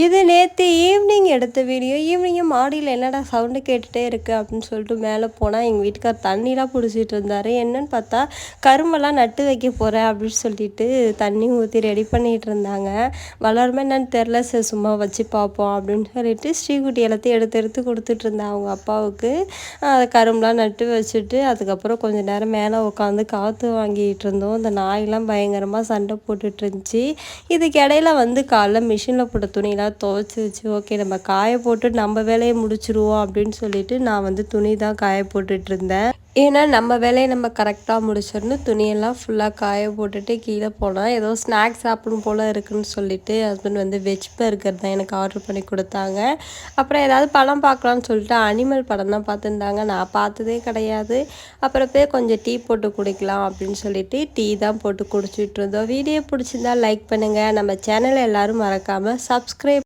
இது நேற்று ஈவினிங் எடுத்த வீடியோ ஈவினிங்கும் மாடியில் என்னடா சவுண்டு கேட்டுகிட்டே இருக்குது அப்படின்னு சொல்லிட்டு மேலே போனால் எங்கள் வீட்டுக்கார் தண்ணிலாம் பிடிச்சிட்டு இருந்தார். என்னன்னு பார்த்தா கரும்பெல்லாம் நட்டு வைக்க போகிறேன் அப்படின்னு சொல்லிட்டு தண்ணி ஊற்றி ரெடி பண்ணிகிட்டு இருந்தாங்க. வளருமே என்னன்னு தெரில சார் சும்மா வச்சு பார்ப்போம் அப்படின்னு சொல்லிட்டு ஸ்ரீகுட்டி எல்லாத்தையும் எடுத்து எடுத்து கொடுத்துட்டு இருந்தேன் அவங்க அப்பாவுக்கு. அதை கரும்பெலாம் நட்டு வச்சுட்டு அதுக்கப்புறம் கொஞ்சம் நேரம் மேலே உட்காந்து காற்று வாங்கிட்டு இருந்தோம். இந்த நாயெல்லாம் பயங்கரமாக சண்டை போட்டுட்டு இருந்துச்சு. இதுக்கு இடையில வந்து காலைல மிஷினில் போட்ட துணியெல்லாம் எல்லாம் துவைச்சி வச்சு ஓகே நம்ம காய போட்டு நம்ம வேலையை முடிச்சிருவோம் அப்படின்னு சொல்லிட்டு நான் வந்து துணி தான் காய போட்டுட்ருந்தேன் ஏன்னா நம்ம வேலையை நம்ம கரெக்டாக முடிச்சிடணும். துணியெல்லாம் ஃபுல்லாக காய போட்டுட்டு கீழே போனால் ஏதோ ஸ்நாக்ஸ் சாப்பிடும் போல் இருக்குன்னு சொல்லிட்டு ஹஸ்பண்ட் வந்து வெஜ் பர்கர் தான் எனக்கு ஆர்டர் பண்ணி கொடுத்தாங்க. அப்புறம் ஏதாவது படம் பார்க்கலான்னு சொல்லிட்டு அனிமல் படம் தான் பார்த்துருந்தாங்க. நான் பார்த்ததே கிடையாது. அப்புறம் போய் கொஞ்சம் டீ போட்டு குடிக்கலாம் அப்படின்னு சொல்லிட்டு டீ தான் போட்டு குடிச்சிட்டு இருந்தோம். வீடியோ பிடிச்சிருந்தா லைக் பண்ணுங்கள் நம்ம சேனலை எல்லோரும் மறக்காமல் சப்ஸ்கிரைப்